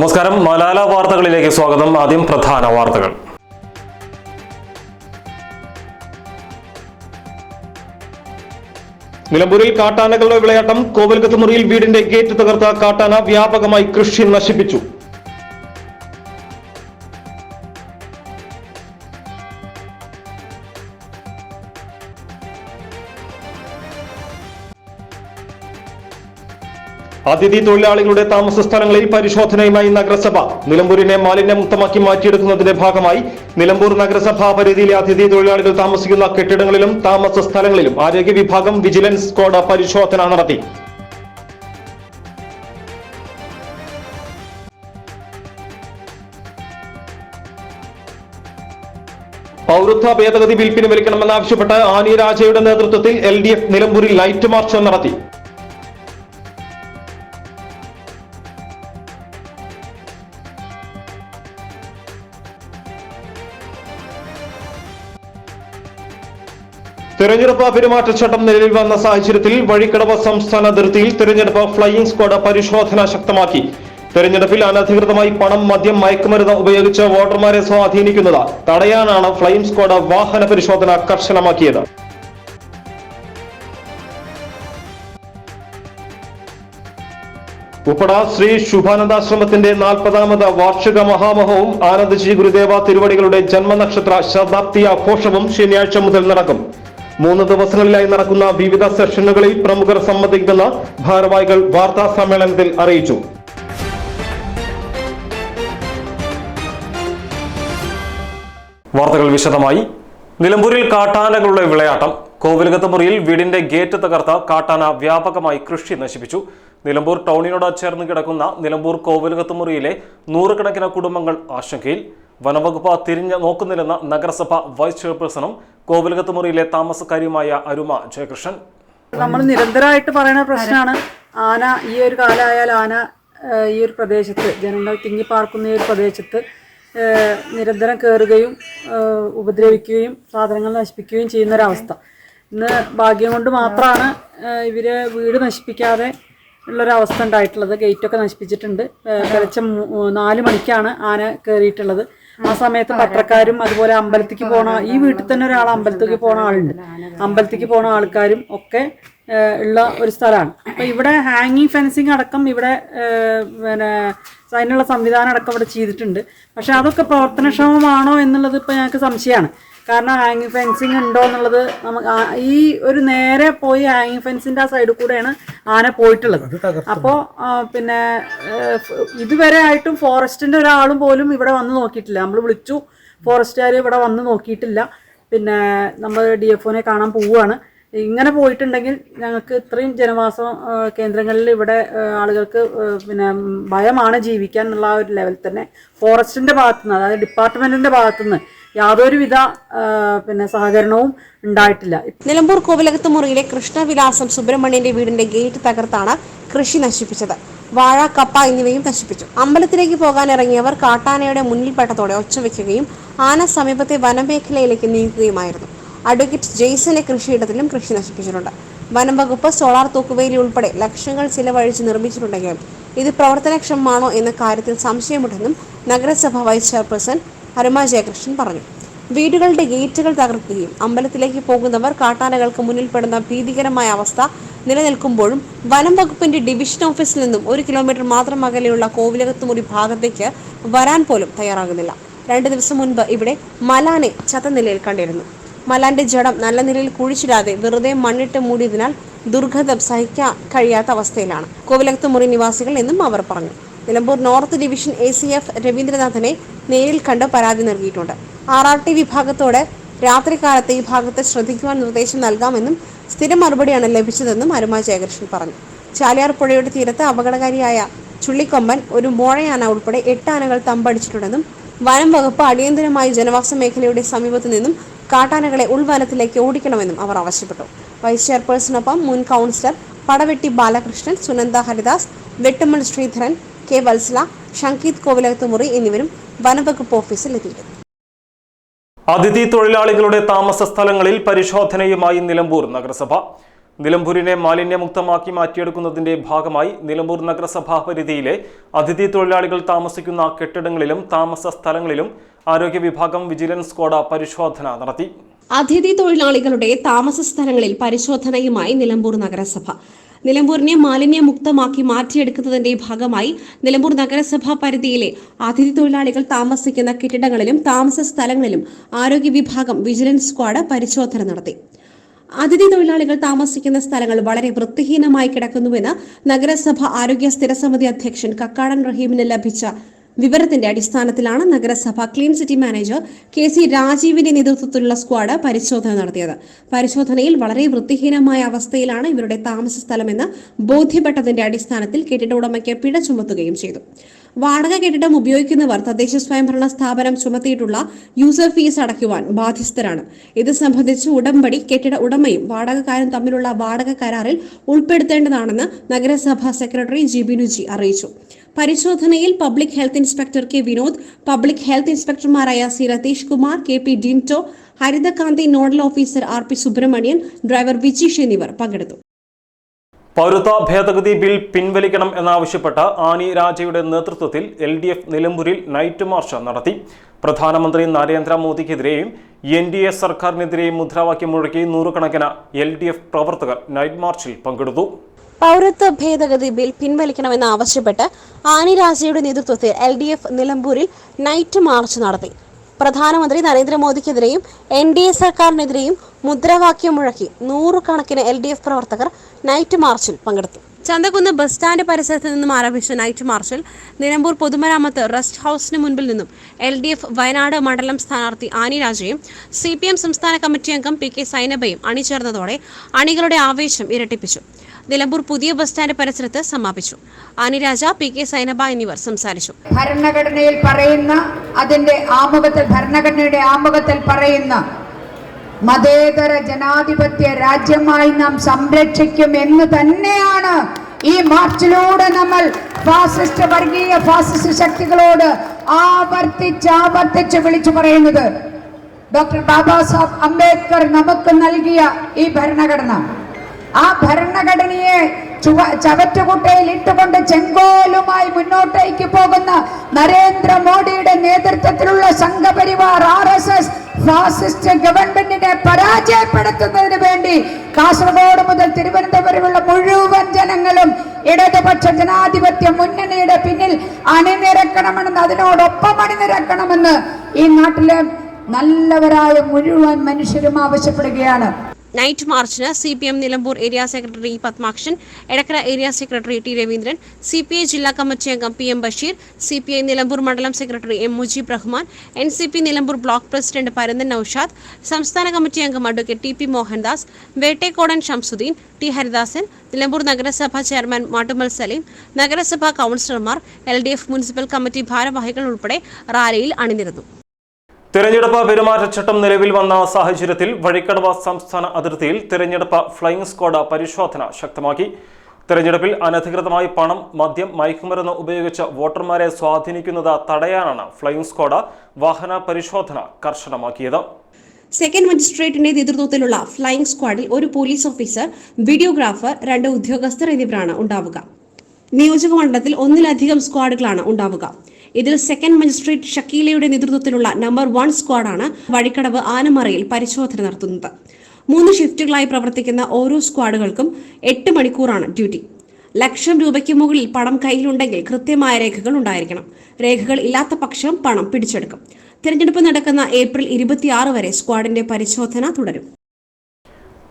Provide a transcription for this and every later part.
നമസ്കാരം. മലാല വാർത്തകളിലേക്ക് സ്വാഗതം. ആദ്യം പ്രധാന വാർത്തകൾ. നിലമ്പൂരിൽ കാട്ടാനകളുടെ വിളയാട്ടം കോവൽകത്ത് മുറിയിൽ വീടിന്റെ ഗേറ്റ് തകർത്ത കാട്ടാന വ്യാപകമായി കൃഷി നശിപ്പിച്ചു. അതിഥി തൊഴിലാളികളുടെ താമസ സ്ഥലങ്ങളിൽ പരിശോധനയുമായി നഗരസഭ. നിലമ്പൂരിനെ മാലിന്യമുക്തമാക്കി മാറ്റിയെടുക്കുന്നതിന്റെ ഭാഗമായി നിലമ്പൂർ നഗരസഭാ പരിധിയിലെ അതിഥി തൊഴിലാളികൾ താമസിക്കുന്ന കെട്ടിടങ്ങളിലും താമസ സ്ഥലങ്ങളിലും ആരോഗ്യ വിഭാഗം വിജിലൻസ് സ്ക്വാഡ് പരിശോധന നടത്തി. പൗരത്വ ഭേദഗതി ബിൽ പിൻവലിക്കണമെന്നാവശ്യപ്പെട്ട് ആനി രാജയുടെ നേതൃത്വത്തിൽ എൽ ഡി എഫ് നിലമ്പൂരിൽ ലൈറ്റ് മാർച്ച് നടത്തി. തെരഞ്ഞെടുപ്പ് പെരുമാറ്റച്ചട്ടം നിലവിൽ വന്ന സാഹചര്യത്തിൽ വഴിക്കടവ് സംസ്ഥാന അതിർത്തിയിൽ തെരഞ്ഞെടുപ്പ് ഫ്ലൈയിംഗ് സ്ക്വാഡ് പരിശോധന ശക്തമാക്കി. തെരഞ്ഞെടുപ്പിൽ അനധികൃതമായി പണം മദ്യം മയക്കുമരുന്ന് ഉപയോഗിച്ച് വോട്ടർമാരെ സ്വാധീനിക്കുന്നത് തടയാനാണ് ഫ്ലൈയിംഗ് സ്ക്വാഡ് വാഹന പരിശോധന കർശനമാക്കിയത്. ഉപ്പട ശ്രീ ശുഭാനന്ദാശ്രമത്തിന്റെ നാൽപ്പതാമത് വാർഷിക മഹാമഹവും ആനന്ദ്ജി ഗുരുദേവ തിരുവടികളുടെ ജന്മനക്ഷത്ര ശതാബ്ദി ആഘോഷവും ശനിയാഴ്ച മുതൽ നടക്കും. മൂന്ന് ദിവസങ്ങളിലായി നടക്കുന്ന വിവിധ സെഷനുകളിൽ പ്രമുഖർ സംബന്ധിക്കുന്ന ഭാരവാഹികൾ വാർത്താ സമ്മേളനത്തിൽ അറിയിച്ചു. വാർത്തകൾ വിശദമായി. നിലമ്പൂരിൽ കാട്ടാനകളുടെ വിളയാട്ടം. കോവിലകത്ത് മുറിയിൽ വീടിന്റെ ഗേറ്റ് തകർത്ത കാട്ടാന വ്യാപകമായി കൃഷി നശിപ്പിച്ചു. നിലമ്പൂർ ടൗണിനോട് ചേർന്ന് കിടക്കുന്ന നിലമ്പൂർ കോവിലകത്ത് മുറിയിലെ നൂറുകണക്കിന് കുടുംബങ്ങൾ ആശങ്കയിൽ. വനവകുപ്പ് തിരിഞ്ഞ് നോക്കുന്നില്ലെന്ന നഗരസഭ വൈസ് ചെയർപേഴ്സണും കോവിലകത്ത് മുറിയിലെ താമസക്കാരിയുമായ അരുമ ജയകൃഷ്ണൻ. നമ്മൾ നിരന്തരമായിട്ട് പറയുന്ന പ്രശ്നമാണ്. ആന ഈ ഒരു കാലമായാൽ ആന ഈ ഒരു പ്രദേശത്ത് ജനങ്ങൾ തിങ്ങിപ്പാർക്കുന്ന ഈ ഒരു പ്രദേശത്ത് നിരന്തരം കയറുകയും ഉപദ്രവിക്കുകയും സാധനങ്ങൾ നശിപ്പിക്കുകയും ചെയ്യുന്ന ഒരവസ്ഥ ഇന്ന് ഭാഗ്യം കൊണ്ട് മാത്രമാണ് ഇവരെ വീട് നശിപ്പിക്കാതെ ഉള്ളൊരവസ്ഥ ഉണ്ടായിട്ടുള്ളത്. ഗേറ്റൊക്കെ നശിപ്പിച്ചിട്ടുണ്ട്. കുറച്ച് നാല് മണിക്കാണ് ആന കയറിയിട്ടുള്ളത് ആ സമയത്ത് പത്രക്കാരും അതുപോലെ അമ്പലത്തിക്ക് പോണ ഈ വീട്ടിൽ തന്നെ ഒരാൾ അമ്പലത്തിലേക്ക് പോണ ആളുണ്ട്. അമ്പലത്തിക്ക് പോണ ആൾക്കാരും ഒക്കെ ഉള്ള ഒരു സ്ഥലമാണ്. അപ്പൊ ഇവിടെ ഹാങ്ങിങ് ഫെൻസിങ് അടക്കം ഇവിടെ പിന്നെ അതിനുള്ള സംവിധാനം അടക്കം ഇവിടെ ചെയ്തിട്ടുണ്ട്. പക്ഷെ അതൊക്കെ പ്രവർത്തനക്ഷമമാണോ എന്നുള്ളത് ഇപ്പൊ ഞങ്ങൾക്ക് സംശയമാണ്. കാരണം ഹാങ്ങിങ് ഫെൻസിങ് ഉണ്ടോ എന്നുള്ളത് നമുക്ക് ഈ ഒരു നേരെ പോയി ഹാങ്ങിങ് ഫെൻസിന്റെ ആ സൈഡിൽ കൂടെയാണ് ആന പോയിട്ടുള്ളത്. അപ്പോൾ പിന്നെ ഇതുവരെ ആയിട്ടും ഫോറസ്റ്റിന്റെ ഒരാളും പോലും ഇവിടെ വന്ന് നോക്കിയിട്ടില്ല. നമ്മൾ വിളിച്ചു. ഫോറസ്റ്റുകാർ ഇവിടെ വന്ന് നോക്കിയിട്ടില്ല. പിന്നെ നമ്മൾ ഡി എഫ് ഒനെ കാണാൻ പോവുകയാണ്. ഇങ്ങനെ പോയിട്ടുണ്ടെങ്കിൽ ഞങ്ങൾക്ക് ഇത്രയും ജനവാസ കേന്ദ്രങ്ങളിൽ ഇവിടെ ആളുകൾക്ക് പിന്നെ ഭയമാണ് ജീവിക്കാൻ എന്നുള്ള ആ ഒരു ലെവൽ തന്നെ ഫോറസ്റ്റിന്റെ ഭാഗത്തുനിന്ന് അതായത് ഡിപ്പാർട്ട്മെന്റിന്റെ ഭാഗത്തുനിന്ന് യാതൊരുവിധ പിന്നെ സഹകരണവും ഉണ്ടായിട്ടില്ല. നിലമ്പൂർ കോവിലകത്ത് മുറിയിലെ കൃഷ്ണവിലാസം സുബ്രഹ്മണ്യന്റെ വീടിന്റെ ഗേറ്റ് തകർത്താണ് കൃഷി നശിപ്പിച്ചത്. വാഴ കപ്പ എന്നിവയും നശിപ്പിച്ചു. അമ്പലത്തിലേക്ക് പോകാൻ ഇറങ്ങിയവർ കാട്ടാനയുടെ മുന്നിൽപ്പെട്ടതോടെ ഒച്ചവെക്കുകയും ആന സമീപത്തെ വനമേഖലയിലേക്ക് നീങ്ങുകയുമായിരുന്നു. അഡ്വക്കേറ്റ് ജെയ്സന്റെ കൃഷിയിടത്തിലും കൃഷി നശിപ്പിച്ചിട്ടുണ്ട്. വനം വകുപ്പ് സോളാർ തൂക്കുവേലി ഉൾപ്പെടെ ലക്ഷങ്ങൾ ചിലവഴിച്ച് നിർമ്മിച്ചിട്ടുണ്ടെങ്കിലും ഇത് പ്രവർത്തനക്ഷമമാണോ എന്ന കാര്യത്തിൽ സംശയമുണ്ടെന്നും നഗരസഭ വൈസ് ചെയർപേഴ്സൺ ഹരുമ ജയകൃഷ്ണൻ പറഞ്ഞു. വീടുകളുടെ ഗേറ്റുകൾ തകർക്കുകയും അമ്പലത്തിലേക്ക് പോകുന്നവർ കാട്ടാനകൾക്ക് മുന്നിൽപ്പെടുന്ന ഭീതികരമായ അവസ്ഥ നിലനിൽക്കുമ്പോഴും വനം വകുപ്പിന്റെ ഡിവിഷൻ ഓഫീസിൽ നിന്നും ഒരു കിലോമീറ്റർ മാത്രം അകലെയുള്ള കോവിലകത്തുമുറി ഭാഗത്തേക്ക് വരാൻ പോലും തയ്യാറാകുന്നില്ല. രണ്ട് ദിവസം മുൻപ് ഇവിടെ മലാനെ ചത്ത നിലയിൽ കണ്ടിരുന്നു. മലാന്റെ ജഡം നല്ല നിലയിൽ കുഴിച്ചിടാതെ വെറുതെ മണ്ണിട്ട് മൂടിയതിനാൽ ദുർഗന്ധം സഹിക്കാൻ കഴിയാത്ത അവസ്ഥയിലാണ്. കോവിലകത്തുമുറി നിവാസികൾ എന്നും അവർ പറഞ്ഞു. Nilambur north division A C F രവീന്ദ്രനാഥനെ നേരിൽ കണ്ട് പരാതി നൽകിയിട്ടുണ്ട്. ആർ ആർ ടി വിഭാഗത്തോട് രാത്രികാലത്ത് ഈ ഭാഗത്ത് ശ്രദ്ധിക്കുവാൻ നിർദ്ദേശം നൽകാമെന്നും സ്ഥിര മറുപടിയാണ് ലഭിച്ചതെന്നും അരുമ ജയകൃഷ്ണൻ പറഞ്ഞു. ചാലിയാർ പുഴയുടെ തീരത്ത് അപകടകാരിയായ ചുള്ളിക്കൊമ്പൻ ഒരു മോഴയാന ഉൾപ്പെടെ എട്ട് ആനകൾ തമ്പടിച്ചിട്ടുണ്ടെന്നും വനം വകുപ്പ് അടിയന്തരമായി ജനവാസ മേഖലയുടെ സമീപത്തു നിന്നും കാട്ടാനകളെ ഉൾവനത്തിലേക്ക് ഓടിക്കണമെന്നും അവർ ആവശ്യപ്പെട്ടു. വൈസ് ചെയർപേഴ്സണൊപ്പം മുൻ കൗൺസിലർ പടവെട്ടി ബാലകൃഷ്ണൻ സുനന്ദ ഹരിദാസ് വെട്ടുമ്മൽ ശ്രീധരൻ കെ വത്സല ഷങ്കീത് കോവിലകത്തുമുറി എന്നിവരും വനംവകുപ്പ് ഓഫീസിൽ എത്തിയിരുന്നു. അതിഥി തൊഴിലാളികളുടെ താമസ സ്ഥലങ്ങളിൽ പരിശോധനയുമായി നിലമ്പൂർ നഗരസഭ. നിലമ്പൂരിനെ മാലിന്യമുക്തമാക്കി മാറ്റിയെടുക്കുന്നതിന്റെ ഭാഗമായി നിലമ്പൂർ നഗരസഭാ പരിധിയിലെ അതിഥി തൊഴിലാളികൾ താമസിക്കുന്ന കെട്ടിടങ്ങളിലും താമസ സ്ഥലങ്ങളിലും ആരോഗ്യ വിഭാഗം വിജിലൻസ് സ്ക്വാഡ് പരിശോധന നടത്തി. അതിഥി തൊഴിലാളികളുടെ താമസ സ്ഥലങ്ങളിൽ പരിശോധനയുമായി നിലമ്പൂർ നഗരസഭ. നിലമ്പൂരിനെ മാലിന്യമുക്തമാക്കി മാറ്റിയെടുക്കുന്നതിന്റെ ഭാഗമായി നിലമ്പൂർ നഗരസഭാ പരിധിയിലെ അതിഥി തൊഴിലാളികൾ താമസിക്കുന്ന കെട്ടിടങ്ങളിലും താമസ സ്ഥലങ്ങളിലും ആരോഗ്യ വിഭാഗം വിജിലൻസ് സ്ക്വാഡ് പരിശോധന നടത്തി. അതിഥി തൊഴിലാളികൾ താമസിക്കുന്ന സ്ഥലങ്ങൾ വളരെ വൃത്തിഹീനമായി കിടക്കുന്നുവെന്ന് നഗരസഭ ആരോഗ്യ സ്ഥിരസമിതി അധ്യക്ഷൻ കക്കാടൻ റഹീമിന് ലഭിച്ച വിവരത്തിന്റെ അടിസ്ഥാനത്തിലാണ് നഗരസഭ clean city manager K C രാജീവിന്റെ നേതൃത്വത്തിലുള്ള സ്ക്വാഡ് പരിശോധന നടത്തിയത്. പരിശോധനയിൽ വളരെ വൃത്തിഹീനമായ അവസ്ഥയിലാണ് ഇവരുടെ താമസ സ്ഥലമെന്ന് ബോധ്യപ്പെട്ടതിന്റെ അടിസ്ഥാനത്തിൽ കെട്ടിട ഉടമയ്ക്ക് പിഴ ചുമത്തുകയും ചെയ്തു. വാടക കെട്ടിടം ഉപയോഗിക്കുന്നവർ തദ്ദേശ സ്വയംഭരണ സ്ഥാപനം ചുമത്തിയിട്ടുള്ള യൂസർ ഫീസ് അടയ്ക്കുവാൻ ബാധ്യസ്ഥരാണ്. ഇത് സംബന്ധിച്ച് ഉടമ്പടി കെട്ടിട ഉടമയും വാടകക്കാരും തമ്മിലുള്ള വാടക കരാറിൽ ഉൾപ്പെടുത്തേണ്ടതാണെന്ന് നഗരസഭാ സെക്രട്ടറി ജി ബിനുജി അറിയിച്ചു. പരിശോധനയിൽ public health inspector K Vinod public health ഇൻസ്പെക്ടർമാരായ C Ratheesh Kumar K P Dinto Harithakanthi nodal officer R P Subrahmanian driver Vijeesh എന്നിവർ പങ്കെടുത്തു. പൗരത്വ ഭേദഗതി ബിൽ പിൻവലിക്കണം എന്നാവശ്യപ്പെട്ട് ആനി രാജയുടെ നേതൃത്വത്തിൽ എൽ ഡി എഫ് നിലമ്പൂരിൽ നൈറ്റ് മാർച്ച് നടത്തി. പ്രധാനമന്ത്രി നരേന്ദ്രമോദിക്കെതിരെയും എൻ ഡി എ സർക്കാരിനെതിരെയും മുദ്രാവാക്യം മുഴക്കി നൂറുകണക്കിന് എൽ ഡി എഫ് പ്രവർത്തകർ നൈറ്റ് മാർച്ചിൽ പങ്കെടുത്തു. പൗരത്വ ഭേദഗതി ബിൽ പിൻവലിക്കണമെന്ന് ആവശ്യപ്പെട്ട് ആനി രാജയുടെ നേതൃത്വത്തിൽ എൽ ഡി എഫ് നിലമ്പൂരിൽ നൈറ്റ് മാർച്ച് നടത്തി. പ്രധാനമന്ത്രി നരേന്ദ്രമോദിക്കെതിരെയും എൻ ഡി എ സർക്കാരിനെതിരെയും മുദ്രാവാക്യം മുഴക്കി നൂറുകണക്കിന് എൽ ഡി എഫ് പ്രവർത്തകർ നൈറ്റ് മാർച്ചിൽ പങ്കെടുത്തു. ചന്തകുന്ന് ബസ് സ്റ്റാൻഡ് പരിസരത്ത് നിന്നും ആരംഭിച്ച നൈറ്റ് മാർച്ചിൽ നിലമ്പൂർ പൊതുമരാമത്ത് റെസ്റ്റ് ഹൌസിന് മുൻപിൽ നിന്നും എൽ ഡി എഫ് വയനാട് മണ്ഡലം സ്ഥാനാർത്ഥി ആനി രാജയും സി പി എം സംസ്ഥാന കമ്മിറ്റി അംഗം പി കെ സൈനബയും അണിചേർന്നതോടെ അണികളുടെ ആവേശം ഇരട്ടിപ്പിച്ചു. നിലമ്പൂർ പുതിയ ബസ് സ്റ്റാൻഡ് പരിസരത്ത് സമാപിച്ചു. ആനിരാജ പി കെ സൈനബ എന്നിവർ സംസാരിച്ചു. ഭരണഘടനയിൽ പറയുന്ന അതിന്റെ ആമുഖത്തിൽ ഭരണഘടനയുടെ ആമുഖത്തിൽ പറയുന്ന മതേതര ജനാധിപത്യ രാജ്യമായി നാം സംരക്ഷിക്കും എന്ന് തന്നെയാണ് ഈ മാർച്ചിലൂടെ നമ്മൾ ഫാസിസ്റ്റ് വർഗീയ ഫാസിസ്റ്റ് ശക്തികളോട് ആവർത്തിച്ച് ആവർത്തിച്ച് വിളിച്ചു പറയുന്നത്. ഡോക്ടർ ബാബാ സാഹബ് അംബേദ്കർ നമുക്ക് നൽകിയ ഈ ഭരണഘടന. ആ ഭരണഘടനയെ ചുവ ചവറ്റുകുട്ടയിൽ ഇട്ടുകൊണ്ട് ചെങ്കോലുമായി മുന്നോട്ടേക്ക് പോകുന്ന നരേന്ദ്രമോദിയുടെ നേതൃത്വത്തിലുള്ള Sangh Parivar R S S fascist ഗവൺമെന്റിനെ പരാജയപ്പെടുത്തുന്നതിന് വേണ്ടി കാസർഗോഡ് മുതൽ തിരുവനന്തപുരമുള്ള മുഴുവൻ ജനങ്ങളും ഇടതുപക്ഷ ജനാധിപത്യ മുന്നണിയുടെ പിന്നിൽ അണിനിരക്കണമെന്ന് അതിനോടൊപ്പം അണിനിരക്കണമെന്ന് ഈ നാട്ടിലെ നല്ലവരായ മുഴുവൻ മനുഷ്യരും ആവശ്യപ്പെടുകയാണ്. Night മാർച്ചിന് C P M Nilambur area secretary Padmakshan Edakkara area secretary T Raveendran C P I ജില്ലാ കമ്മിറ്റി അംഗം P M Basheer C P I Nilambur മണ്ഡലം secretary M Mujeeb Rahman N C P Nilambur block president Paranthan Noushad സംസ്ഥാന committee അംഗം advocate T P Mohandas Vettekodan Shamsuddin T Haridasan Nilambur നഗരസഭാ chairman Mattummal Saleem നഗരസഭാ കൗൺസിലർമാർ L D F municipal committee ഭാരവാഹികൾ ഉൾപ്പെടെ റാലിയിൽ അണിനിരന്നു. തിരഞ്ഞെടുപ്പ് പെരുമാറ്റച്ചട്ടം നിലവിൽ വന്ന സാഹചര്യത്തിൽ വഴിക്കടവ് സംസ്ഥാന അതിർത്തിയിൽ തിരഞ്ഞെടുപ്പ് ഫ്ലൈയിംഗ് സ്ക്വാഡ് പരിശോധന ശക്തമാക്കി. തിരഞ്ഞെടുപ്പിൽ അനധികൃതമായി പണം മദ്യം മയക്കുമരുന്ന് ഉപയോഗിച്ച് വോട്ടർമാരെ സ്വാധീനിക്കുന്നത് തടയാനാണ് ഫ്ലൈയിംഗ് സ്ക്വാഡ് വാഹന പരിശോധന കർശനമാക്കിയത്. സെക്കൻഡ് മജിസ്ട്രേറ്റിന്റെ നേതൃത്വത്തിലുള്ള ഫ്ലൈയിംഗ് സ്ക്വാഡിൽ ഒരു പോലീസ് ഓഫീസർ വീഡിയോഗ്രാഫർ രണ്ട് ഉദ്യോഗസ്ഥർ എന്നിവരാണ് ഉണ്ടാവുക. നിയോജക മണ്ഡലത്തിൽ ഒന്നിലധികം സ്ക്വാഡുകളാണ് ഉണ്ടാവുക. ഇതിൽ സെക്കൻഡ് മജിസ്ട്രേറ്റ് ഷക്കീലയുടെ നേതൃത്വത്തിലുള്ള നമ്പർ വൺ സ്ക്വാഡാണ് വഴിക്കടവ് ആനമറയിൽ പരിശോധന നടത്തുന്നത്. മൂന്ന് ഷിഫ്റ്റുകളായി പ്രവർത്തിക്കുന്ന ഓരോ സ്ക്വാഡുകൾക്കും എട്ട് മണിക്കൂറാണ് ഡ്യൂട്ടി ലക്ഷം രൂപയ്ക്ക് മുകളിൽ പണം കയ്യിലുണ്ടെങ്കിൽ കൃത്യമായ രേഖകൾ ഉണ്ടായിരിക്കണം. രേഖകൾ ഇല്ലാത്ത പക്ഷം പണം പിടിച്ചെടുക്കും. തിരഞ്ഞെടുപ്പ് നടക്കുന്ന ഏപ്രിൽ ഇരുപത്തിയാറ് വരെ സ്ക്വാഡിന്റെ പരിശോധന തുടരും.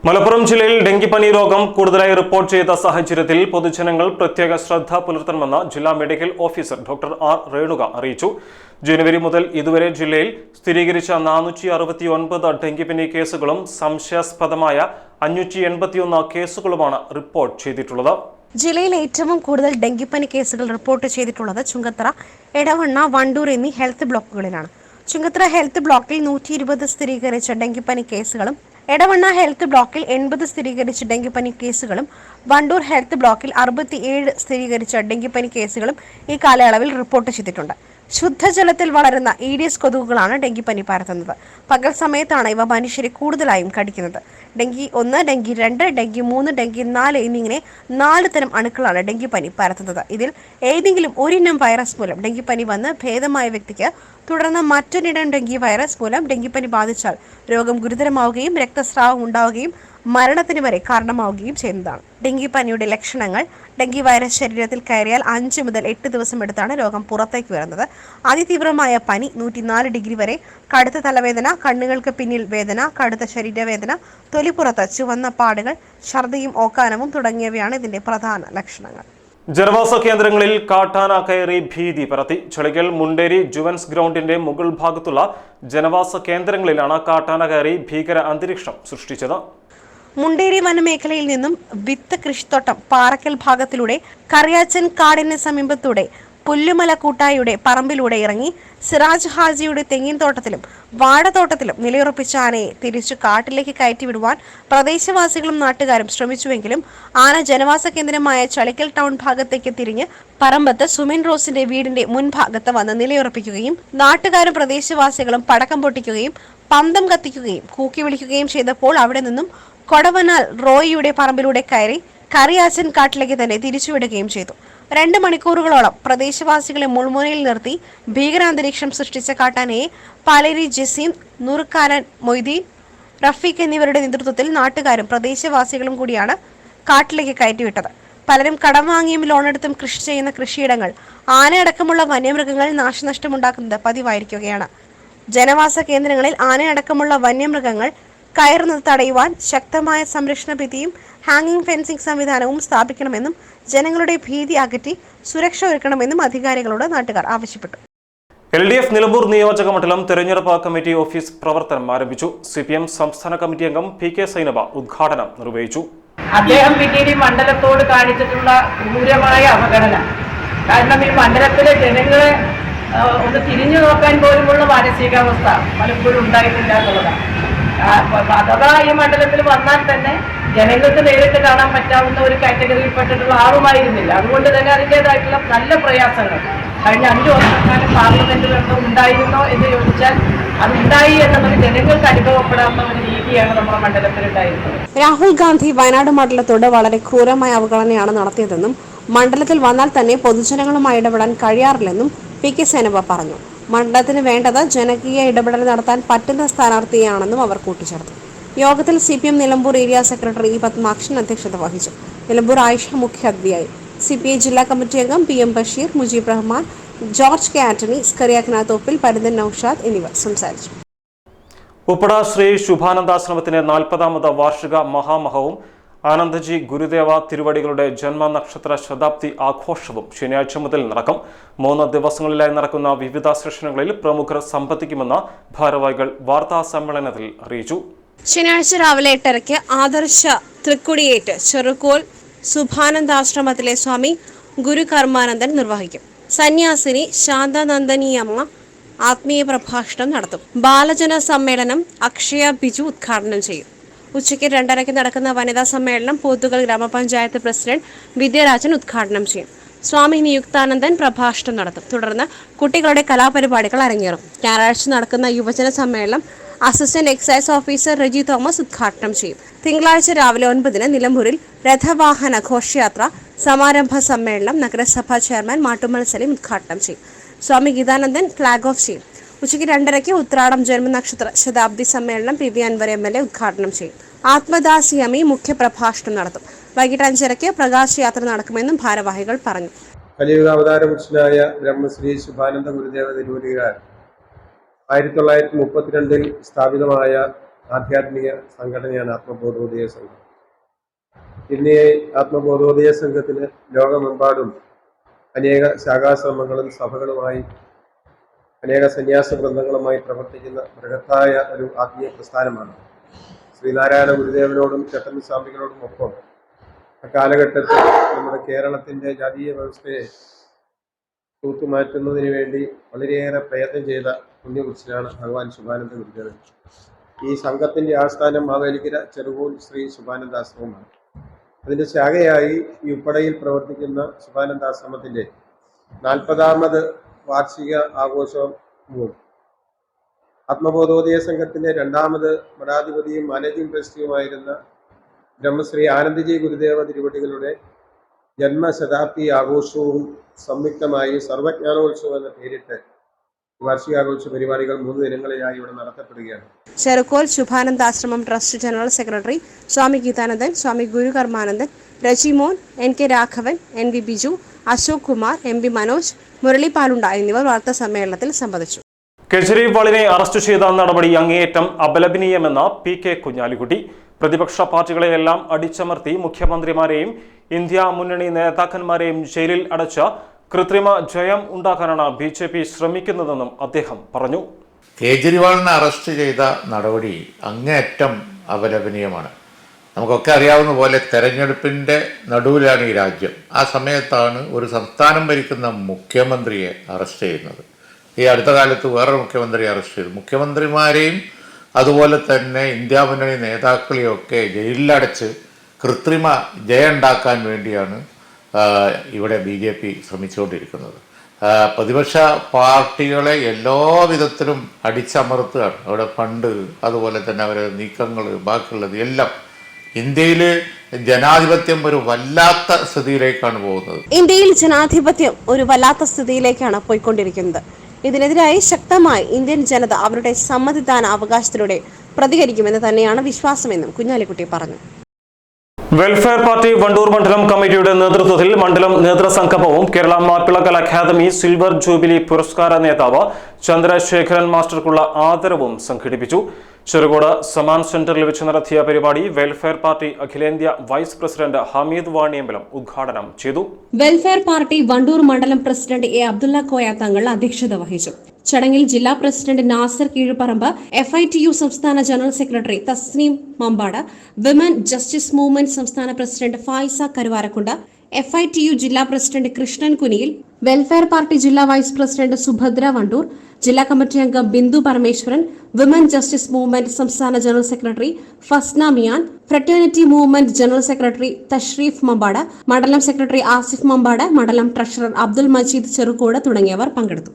മലപ്പുറം ജില്ലയിൽ ഡെങ്കിപ്പനി രോഗം കൂടുതലായി റിപ്പോർട്ട് ചെയ്ത സാഹചര്യത്തിൽ പൊതുജനങ്ങൾ പ്രത്യേക ശ്രദ്ധ പുലർത്തണമെന്ന് ജില്ലാ medical officer doctor R Renuka അറിയിച്ചു. ജനുവരി മുതൽ ഇതുവരെ ജില്ലയിൽ സ്ഥിരീകരിച്ച നാനൂറ്റി അറുപത്തി ഒൻപത് ഡെങ്കിപ്പനി കേസുകളും സംശയാസ്പദമായ അഞ്ഞൂറ്റി എൺപത്തിയൊന്ന് കേസുകളുമാണ് റിപ്പോർട്ട് ചെയ്തിട്ടുള്ളത്. ജില്ലയിൽ ഏറ്റവും കൂടുതൽ ഡെങ്കിപ്പനി കേസുകൾ റിപ്പോർട്ട് ചെയ്തിട്ടുള്ളത് ചുങ്കത്തറ എടവണ്ണ വണ്ടൂർ എന്നീ ഹെൽത്ത് ബ്ലോക്കുകളിലാണ്. ചുങ്കത്തറ ഹെൽത്ത് ബ്ലോക്കിൽ നൂറ്റി ഇരുപത് സ്ഥിരീകരിച്ച ഡെങ്കിപ്പനി കേസുകളും എടവണ്ണ ഹെൽത്ത് ബ്ലോക്കിൽ എൺപത് സ്ഥിരീകരിച്ച ഡെങ്കിപ്പനി കേസുകളും വണ്ടൂർ ഹെൽത്ത് ബ്ലോക്കിൽ അറുപത്തിയേഴ് സ്ഥിരീകരിച്ച ഡെങ്കിപ്പനി കേസുകളും ഈ കാലയളവിൽ റിപ്പോർട്ട് ചെയ്തിട്ടുണ്ട്. ശുദ്ധജലത്തിൽ വളരുന്ന ഈഡിയസ് കൊതുകുകളാണ് ഡെങ്കിപ്പനി പരത്തുന്നത്. പകൽ സമയത്താണ് ഇവ മനുഷ്യരെ കൂടുതലായും കടിക്കുന്നത്. ഡെങ്കി ഒന്ന് ഡെങ്കി രണ്ട് ഡെങ്കി മൂന്ന് ഡെങ്കി നാല് എന്നിങ്ങനെ നാല് തരം അണുക്കളാണ് ഡെങ്കിപ്പനി പരത്തുന്നത്. ഇതിൽ ഏതെങ്കിലും ഒരിനം വൈറസ് മൂലം ഡെങ്കിപ്പനി വന്ന് ഭേദമായ വ്യക്തിക്ക് തുടർന്ന് മറ്റൊരിടം ഡെങ്കി വൈറസ് മൂലം ഡെങ്കിപ്പനി ബാധിച്ചാൽ രോഗം ഗുരുതരമാവുകയും രക്തസ്രാവം ഉണ്ടാവുകയും മരണത്തിന് വരെ കാരണമാവുകയും ചെയ്യുന്നതാണ്. ഡെങ്കിപ്പനിയുടെ ലക്ഷണങ്ങൾ ഡെങ്കി വൈറസ് ശരീരത്തിൽ കയറിയാൽ അഞ്ച് മുതൽ എട്ട് ദിവസം എടുത്താണ് രോഗം പുറത്തേക്ക് വരുന്നത്. അതിതീവ്രമായ പനി നൂറ്റിനാല് ഡിഗ്രി വരെ കടുത്ത തലവേദന കണ്ണുകൾക്ക് പിന്നിൽ വേദന കടുത്ത ശരീരവേദന തൊലിപ്പുറത്ത് ചുവന്ന പാടുകൾ ഛർദിയും ഓക്കാനവും തുടങ്ങിയവയാണ് ഇതിന്റെ പ്രധാന ലക്ഷണങ്ങൾ. ജനവാസ കേന്ദ്രങ്ങളിൽ കാട്ടാന കയറി ഭീതി പരത്തി. ചെളിക്കൽ മുണ്ടേരി ജുവൻസ് ഗ്രൗണ്ടിന്റെ മുകൾ ഭാഗത്തുള്ള ജനവാസ കേന്ദ്രങ്ങളിലാണ് കാട്ടാന കയറി ഭീകര അന്തരീക്ഷം സൃഷ്ടിച്ചത്. മുണ്ടേരി വനമേഖലയിൽ നിന്നും വിത്ത് കൃഷിത്തോട്ടം പാറക്കൽ ഭാഗത്തിലൂടെ കറിയാച്ചൻ കാടിന് സമീപത്തൂടെ പുല്ലുമല കൂട്ടായിയുടെ പറമ്പിലൂടെ ഇറങ്ങി സിറാജ് ഹാജിയുടെ തെങ്ങിൻ തോട്ടത്തിലും വാഴത്തോട്ടത്തിലും നിലയുറപ്പിച്ച ആനയെ തിരിച്ചു കാട്ടിലേക്ക് കയറ്റിവിടുവാൻ പ്രദേശവാസികളും നാട്ടുകാരും ശ്രമിച്ചുവെങ്കിലും ആന ജനവാസ കേന്ദ്രമായ ചളിക്കൽ ടൗൺ ഭാഗത്തേക്ക് തിരിഞ്ഞ് പറമ്പത്ത് സുമിൻ റോസിന്റെ വീടിന്റെ മുൻഭാഗത്ത് വന്ന് നിലയുറപ്പിക്കുകയും നാട്ടുകാരും പ്രദേശവാസികളും പടക്കം പൊട്ടിക്കുകയും പന്തം കത്തിക്കുകയും കൂക്കി വിളിക്കുകയും ചെയ്തപ്പോൾ അവിടെ നിന്നും കൊടവനാൽ റോയിയുടെ പറമ്പിലൂടെ കയറി കറിയാച്ചൻ കാട്ടിലേക്ക് തന്നെ തിരിച്ചുവിടുകയും ചെയ്തു. രണ്ട് മണിക്കൂറുകളോളം പ്രദേശവാസികളെ മുൾമുനയിൽ നിർത്തി ഭീകരാന്തരീക്ഷം സൃഷ്ടിച്ച കാട്ടാനയെ പാലേരി ജസീം നൂറുക്കാരൻ മൊയ്തീൻ റഫീഖ് എന്നിവരുടെ നേതൃത്വത്തിൽ നാട്ടുകാരും പ്രദേശവാസികളും കൂടിയാണ് കാട്ടിലേക്ക് കയറ്റിവിട്ടത്. പലരും കടം വാങ്ങിയും ലോണെടുത്തും കൃഷി ചെയ്യുന്ന കൃഷിയിടങ്ങൾ ആനയടക്കമുള്ള വന്യമൃഗങ്ങൾ നാശനഷ്ടമുണ്ടാക്കുന്നത് പതിവായിരിക്കുകയാണ്. ജനവാസ കേന്ദ്രങ്ങളിൽ ആനയടക്കമുള്ള വന്യമൃഗങ്ങൾ കയറുന്നത് തടയുവാൻ ശക്തമായ സംരക്ഷണ ഭിത്തിയും ഹാങ്ങിങ് ഫെൻസിംഗ് സംവിധാനവും സ്ഥാപിക്കണമെന്നും ജനങ്ങളുടെ ഭീതി അകറ്റി സുരക്ഷ ഒരുക്കണമെന്നും അധികാരികളോട് നാട്ടുകാർ ആവശ്യപ്പെട്ടു. എൽ ഡി എഫ് നിലമ്പൂർ നിയോജക മണ്ഡലം തെരഞ്ഞെടുപ്പ് കമ്മിറ്റി ഓഫീസ് പ്രവർത്തനം ആരംഭിച്ചു. സി പി എം സംസ്ഥാന കമ്മിറ്റി അംഗം പി കെ സൈനബ ഉദ്ഘാടനം നിർവഹിച്ചു. അദ്ദേഹം പിന്നീട് ഈ മണ്ഡലത്തോട് കാണിച്ചിട്ടുള്ള ക്രൂരമായ അവഗണന. കാരണം ഈ മണ്ഡലത്തിലെ ജനങ്ങളെ ഒന്ന് തിരിഞ്ഞു നോക്കാൻ പോലുമുള്ള മാനസികാവസ്ഥ പലപ്പോഴും ഉണ്ടായിട്ടില്ല എന്നുള്ളതാണ്. അഥവാ ഈ മണ്ഡലത്തിൽ വന്നാൽ തന്നെ ജനങ്ങൾക്ക് നേരിട്ട് കാണാൻ പറ്റാവുന്ന ഒരു കാറ്റഗറിയിൽപ്പെട്ടിട്ടുള്ള ആളുമായിരുന്നില്ല അതുകൊണ്ട് തന്നെ അതിന്റെതായിട്ടുള്ള നല്ല പ്രയാസങ്ങൾ. കഴിഞ്ഞ അഞ്ചു വർഷക്കാലം പാർലമെന്റിൽ ഉണ്ടായിരുന്നോ എന്ന് ചോദിച്ചാൽ അതുണ്ടായി എന്നുള്ളത് ജനങ്ങൾക്ക് അനുഭവപ്പെടാവുന്ന ഒരു രീതിയാണ് നമ്മുടെ മണ്ഡലത്തിൽ ഉണ്ടായിരുന്നത് രാഹുൽ ഗാന്ധി വയനാട് മണ്ഡലത്തോട് വളരെ ക്രൂരമായ അവഗണനയാണ് നടത്തിയതെന്നും മണ്ഡലത്തിൽ വന്നാൽ തന്നെ പൊതുജനങ്ങളുമായി ഇടപെടാൻ കഴിയാറില്ലെന്നും പി കെ സേനവ പറഞ്ഞു. മണ്ഡലത്തിന് വേണ്ടത് ജനകീയ ഇടപെടൽ നടത്താൻ പറ്റുന്ന സ്ഥാനാർത്ഥിയാണെന്നും അവർ കൂട്ടിച്ചേർത്തു. യോഗത്തിൽ C P M Nilambur area secretary E Padmakshan അധ്യക്ഷത വഹിച്ചു. നിലമ്പൂർ ആയിഷ മുഖ്യ അതിഥിയായി സി പി ഐ ജില്ലാ കമ്മിറ്റി അംഗം P M Basheer Mujeeb Rahman George K Antony Skariyakkanathoppil Thoppil Parunthan Noushad എന്നിവർ സംസാരിച്ചു. ഉപ്പട ശ്രീ ശുഭാനന്ദാശ്രമത്തിന്റെ നാൽപ്പതാമത് വാർഷിക മഹാമഹവും ആനന്ദജി ഗുരുദേവ തിരുവടികളുടെ ജന്മനക്ഷത്ര ശതാബ്ദി ആഘോഷവും ശനിയാഴ്ച മുതൽ നടക്കും. മൂന്ന് ദിവസങ്ങളിലായി നടക്കുന്ന വിവിധ സെഷനുകളിൽ പ്രമുഖർ സംബന്ധിക്കുമെന്ന് ഭാരവാഹികൾ വാർത്താ സമ്മേളനത്തിൽ അറിയിച്ചു. ശനിയാഴ്ച രാവിലെ എട്ടരയ്ക്ക് ആദർശ തൃക്കുടിയേറ്റ് ചെറുക്കോൽ സുഭാനന്ദാശ്രമത്തിലെ സ്വാമി ഗുരു കർമാനന്ദൻ നിർവഹിക്കും. സന്യാസിനി ശാന്തനന്ദനിയമ്മ ആത്മീയ പ്രഭാഷണം നടത്തും. ബാലജന സമ്മേളനം അക്ഷയ ബിജു ഉദ്ഘാടനം ചെയ്യും. ഉച്ചയ്ക്ക് രണ്ടരയ്ക്ക് നടക്കുന്ന വനിതാ സമ്മേളനം പോത്തുകൽ ഗ്രാമപഞ്ചായത്ത് പ്രസിഡന്റ് വിദ്യരാജൻ ഉദ്ഘാടനം ചെയ്യും. സ്വാമി നിയുക്താനന്ദൻ പ്രഭാഷണം നടത്തും. തുടർന്ന് കുട്ടികളുടെ കലാപരിപാടികൾ അരങ്ങേറും. ഞായറാഴ്ച നടക്കുന്ന യുവജന സമ്മേളനം assistant excise officer Reji Thomas ഉദ്ഘാടനം ചെയ്യും. തിങ്കളാഴ്ച രാവിലെ ഒൻപതിന് നിലമ്പൂരിൽ രഥവാഹന ഘോഷയാത്ര സമാരംഭ സമ്മേളനം നഗരസഭാ ചെയർമാൻ മാട്ടുമ്മൽ സലീം ഉദ്ഘാടനം ചെയ്യും. സ്വാമി ഗീതാനന്ദൻ ഫ്ളാഗ് ഓഫ് ചെയ്യും. ഉച്ചയ്ക്ക് രണ്ടരയ്ക്ക് ഉത്രാടം ജന്മ നക്ഷത്ര ശതാബ്ദി സമ്മേളനം P V Anwar M L A ഉദ്ഘാടനം ചെയ്യും. ആത്മദാസ് യമി മുഖ്യപ്രഭാഷണം നടത്തും. വൈകിട്ട് അഞ്ചരയ്ക്ക് പ്രകാശ് യാത്ര നടക്കുമെന്നും ഭാരവാഹികൾ പറഞ്ഞു. കലിയുഗ അവതാര പുരുഷനായ ബ്രഹ്മശ്രീ ശുഭാനന്ദ ഗുരുദേവ തിരുവലികാർ ആയിരത്തി തൊള്ളായിരത്തി മുപ്പത്തിരണ്ടിൽ സ്ഥാപിതമായ ആധ്യാത്മിക സംഘടനയാണ് ആത്മബോധോദയ സംഘം. ഇന്ന് ആത്മബോധോദയ സംഘത്തിന് ലോകമെമ്പാടും അനേക ശാഖാശ്രമങ്ങളും സഭകളുമായി അനേക സന്യാസ വൃന്ദങ്ങളുമായി പ്രവർത്തിക്കുന്ന ബൃഹത്തായ ഒരു ആത്മീയ പ്രസ്ഥാനമാണ്. ശ്രീനാരായണ ഗുരുദേവനോടും ചട്ടമ്പി സ്വാമികളോടും ഒപ്പം അക്കാലഘട്ടത്തിൽ നമ്മുടെ കേരളത്തിന്റെ ജാതീയ വ്യവസ്ഥയെ തൂത്തുമാറ്റുന്നതിന് വേണ്ടി വളരെയേറെ പ്രയത്നം ചെയ്ത പുണ്യപുരുഷനാണ് ഭഗവാൻ ശുഭാനന്ദ ഗുരുദേവൻ. ഈ സംഘത്തിന്റെ ആസ്ഥാനം മാവേലിക്കര ചെറുകോൽ ശ്രീ ശുഭാനന്ദാശ്രമമാണ്. അതിന്റെ ശാഖയായി ഈ ഉപ്പടയിൽ പ്രവർത്തിക്കുന്ന ശുഭാനന്ദാശ്രമത്തിന്റെ നാൽപ്പതാമത് വാർഷിക ആഘോഷവും ആത്മബോധോദയ സംഘത്തിന്റെ രണ്ടാമത് മഠാധിപതിയും മാനേജിംഗ് ട്രസ്റ്റിയുമായിരുന്ന ബ്രഹ്മശ്രീ ആനന്ദജി ഗുരുദേവ തിരുവടികളുടെ ജന്മശതാബ്ദി ആഘോഷവും സംയുക്തമായി സർവജ്ഞാനോത്സവം എന്ന പേരിട്ട് വാർഷികാഘോഷ പരിപാടികൾ മൂന്ന് ദിനങ്ങളിലായി ഇവിടെ നടത്തപ്പെടുകയാണ്. Cherukol Subhanandashramam trust general secretary Swami Geethanandan Swami Gurukarmanandan Rajimon N K Raghavan N V Biju Ashok Kumar M P Manoj Murali Palunda എന്നിവർ വാർത്താ സമ്മേളനത്തിൽ സംബന്ധിച്ചു. കെജ്രിവാളിനെ അറസ്റ്റ് ചെയ്ത നടപടി അങ്ങേയറ്റം അപലപനീയമെന്ന പി കെ കുഞ്ഞാലിക്കുട്ടി. പ്രതിപക്ഷ പാർട്ടികളെയെല്ലാം അടിച്ചമർത്തി മുഖ്യമന്ത്രിമാരെയും ഇന്ത്യ മുന്നണി നേതാക്കന്മാരെയും ജയിലിൽ അടച്ച കൃത്രിമ ജയം ഉണ്ടാക്കാനാണ് ബി ജെ പി ശ്രമിക്കുന്നതെന്നും അദ്ദേഹം പറഞ്ഞു. കേജ്രിവാളിനെ അറസ്റ്റ് ചെയ്ത നടപടി അങ്ങേയറ്റം അപലപനീയമാണ്. നമുക്കൊക്കെ അറിയാവുന്ന പോലെ തെരഞ്ഞെടുപ്പിന്റെ നടുവിലാണ് ഈ രാജ്യം. ആ സമയത്താണ് ഒരു സംസ്ഥാനം ഭരിക്കുന്ന മുഖ്യമന്ത്രിയെ അറസ്റ്റ് ചെയ്യുന്നത്. ഈ അടുത്ത കാലത്ത് വേറൊരു മുഖ്യമന്ത്രി അറസ്റ്റ് ചെയ്തു. മുഖ്യമന്ത്രിമാരെയും അതുപോലെ തന്നെ ഇന്ത്യ മുന്നണി നേതാക്കളെയും ഒക്കെ ജയിലിലടച്ച് കൃത്രിമ ജയ ഉണ്ടാക്കാൻ വേണ്ടിയാണ് ഇവിടെ ബി ജെ പി ശ്രമിച്ചുകൊണ്ടിരിക്കുന്നത്. പ്രതിപക്ഷ പാർട്ടികളെ എല്ലാ വിധത്തിലും അടിച്ചമർത്തുകയാണ്. അവിടെ ഫണ്ട് അതുപോലെ തന്നെ അവരുടെ നീക്കങ്ങൾ ബാക്കിയുള്ളത് എല്ലാം ഇന്ത്യയിൽ ജനാധിപത്യം ഒരു വല്ലാത്ത സ്ഥിതിയിലേക്കാണ് പോകുന്നത്. ഇന്ത്യയിൽ ജനാധിപത്യം ഒരു വല്ലാത്ത സ്ഥിതിയിലേക്കാണ് പോയിക്കൊണ്ടിരിക്കുന്നത്. ഇതിനെതിരായി ശക്തമായി ഇന്ത്യൻ ജനത അവരുടെ സമ്മതിദാന അവകാശത്തിലൂടെ പ്രതികരിക്കുമെന്ന് തന്നെയാണ് വിശ്വാസമെന്നും കുഞ്ഞാലിക്കുട്ടി പറഞ്ഞു. വെൽഫെയർ പാർട്ടി വണ്ടൂർ മണ്ഡലം കമ്മിറ്റിയുടെ നേതൃത്വത്തിൽ മണ്ഡലം നേതൃസംഗമവും കേരള മാപ്പിളക്കൽ അക്കാദമി സിൽവർ ജൂബിലി പുരസ്കാര നേതാവ് ചന്ദ്രശേഖരൻ മാസ്റ്റർക്കുള്ള ആദരവും സംഘടിപ്പിച്ചു. ചെറുകോട് സമാൻ സെന്ററിൽ വെച്ച് നടത്തിയ പരിപാടി വെൽഫെയർ പാർട്ടി അഖിലേന്ത്യാ വൈസ് പ്രസിഡന്റ് ഹമീദ് വാണിയമ്പലം ഉദ്ഘാടനം ചെയ്തു. വെൽഫെയർ പാർട്ടി വണ്ടൂർ മണ്ഡലം പ്രസിഡന്റ് എ അബ്ദുള്ള കോയ തങ്ങൾ അധ്യക്ഷത വഹിച്ചു. ചടങ്ങിൽ ജില്ലാ president Nasar Keezhuparamba F I T U സംസ്ഥാന general secretary Thasneem Mambad women justice movement സംസ്ഥാന president Fayiza Karuvarakundu F I T U ജില്ലാ president Krishnan Kuniyil welfare party ജില്ലാ വൈസ് പ്രസിഡന്റ് സുഭദ്ര വണ്ടൂർ ജില്ലാ കമ്മിറ്റി അംഗം Bindu Parameswaran women justice movement സംസ്ഥാന general secretary Fasna Miyan fraternity movement general secretary Thashreef Mambad മണ്ഡലം secretary Asif Mambad മണ്ഡലം treasurer Abdul Majeed Cherukode തുടങ്ങിയവർ പങ്കെടുത്തു.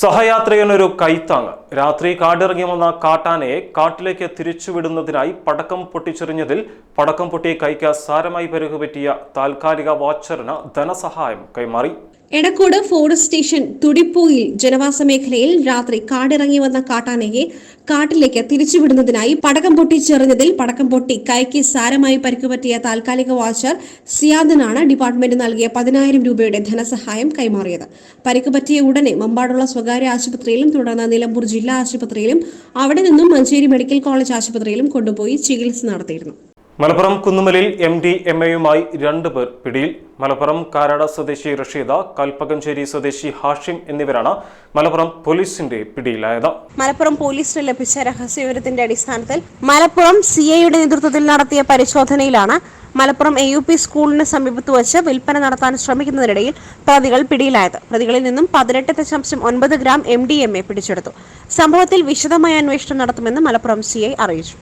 സഹയാത്രികനൊരു കൈത്താങ് രാത്രി കാടിറങ്ങി വന്ന കാട്ടാനയെ കാട്ടിലേക്ക് തിരിച്ചുവിടുന്നതിനായി പടക്കം പൊട്ടിച്ചെറിഞ്ഞതിൽ പടക്കം പൊട്ടി കൈക്ക് സാരമായി പരുകുപറ്റിയ താൽക്കാലിക വാച്ചറിന് ധനസഹായം കൈമാറി. എടക്കോട് ഫോറസ്റ്റ് സ്റ്റേഷൻ തുടിപ്പൂയിൽ ജനവാസ മേഖലയിൽ രാത്രി കാടിറങ്ങി വന്ന കാട്ടാനയെ കാട്ടിലേക്ക് തിരിച്ചുവിടുന്നതിനായി പടക്കം പൊട്ടിച്ചെറിഞ്ഞതിൽ പടക്കം പൊട്ടി കൈക്ക് സാരമായി പരിക്കുപറ്റിയ താൽക്കാലിക വാച്ചർ സിയാദിനാണ് ഡിപ്പാർട്ട്മെന്റ് നൽകിയ പതിനായിരം രൂപയുടെ ധനസഹായം കൈമാറിയത്. പരിക്കുപറ്റിയ ഉടനെ മമ്പാടുള്ള സ്വകാര്യ ആശുപത്രിയിലും തുടർന്ന് നിലമ്പൂർ ജില്ലാ ആശുപത്രിയിലും അവിടെ നിന്നും മഞ്ചേരി മെഡിക്കൽ കോളേജ് ആശുപത്രിയിലും കൊണ്ടുപോയി ചികിത്സ നടത്തിയിരുന്നു. മലപ്പുറം കുന്നുമലിൽ എം ഡി എം എയുമായി രണ്ട് പേർ പിടിയിൽ. മലപ്പുറം കാരാട സ്വദേശി റഷീദ കൽപ്പകഞ്ചേരി സ്വദേശി ഹാഷിം എന്നിവരാണ് മലപ്പുറം പോലീസിന്റെ പിടിയിലായത്. മലപ്പുറം പോലീസിന് ലഭിച്ച രഹസ്യവിവരത്തിന്റെ അടിസ്ഥാനത്തിൽ മലപ്പുറം സി എയുടെ നേതൃത്വത്തിൽ നടത്തിയ പരിശോധനയിലാണ് മലപ്പുറം എ യു പി സ്കൂളിന് സമീപത്ത് വച്ച് വിൽപ്പന നടത്താൻ ശ്രമിക്കുന്നതിനിടയിൽ പ്രതികൾ പിടിയിലായത്. പ്രതികളിൽ നിന്നും പതിനെട്ട് ദശാംശം ഒൻപത് gram M D M A പിടിച്ചെടുത്തു. സംഭവത്തിൽ വിശദമായ അന്വേഷണം നടത്തുമെന്ന് മലപ്പുറം സി ഐ അറിയിച്ചു.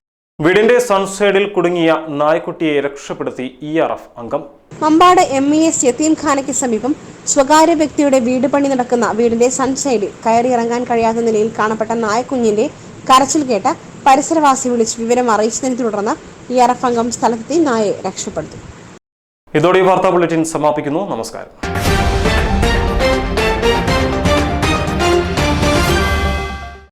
വീടിന്റെ സൺസൈഡിൽ കുടുങ്ങിയ നായ്ക്കുട്ടിയെ രക്ഷപ്പെടുത്തി ഇ ആർ എഫ് അംഗം. മമ്പാട് എം ഇ എസ് യത്തീംഖാനയ്ക്ക് സമീപം സ്വകാര്യ വ്യക്തിയുടെ വീട് പണി നടക്കുന്ന വീടിന്റെ സൺസൈഡിൽ കയറിയിറങ്ങാൻ കഴിയാത്ത നിലയിൽ കാണപ്പെട്ട നായക്കുഞ്ഞിന്റെ കരച്ചിൽ കേട്ട പരിസരവാസി വിളിച്ച് വിവരം അറിയിച്ചതിനെ തുടർന്ന് ഇ ആർ എഫ് അംഗം സ്ഥലത്തെത്തി നായയെ രക്ഷപ്പെടുത്തി. ഇതോടെ ഈ വാർത്താ ബുള്ളറ്റിൻ സമാപിക്കുന്നു. നമസ്കാരം.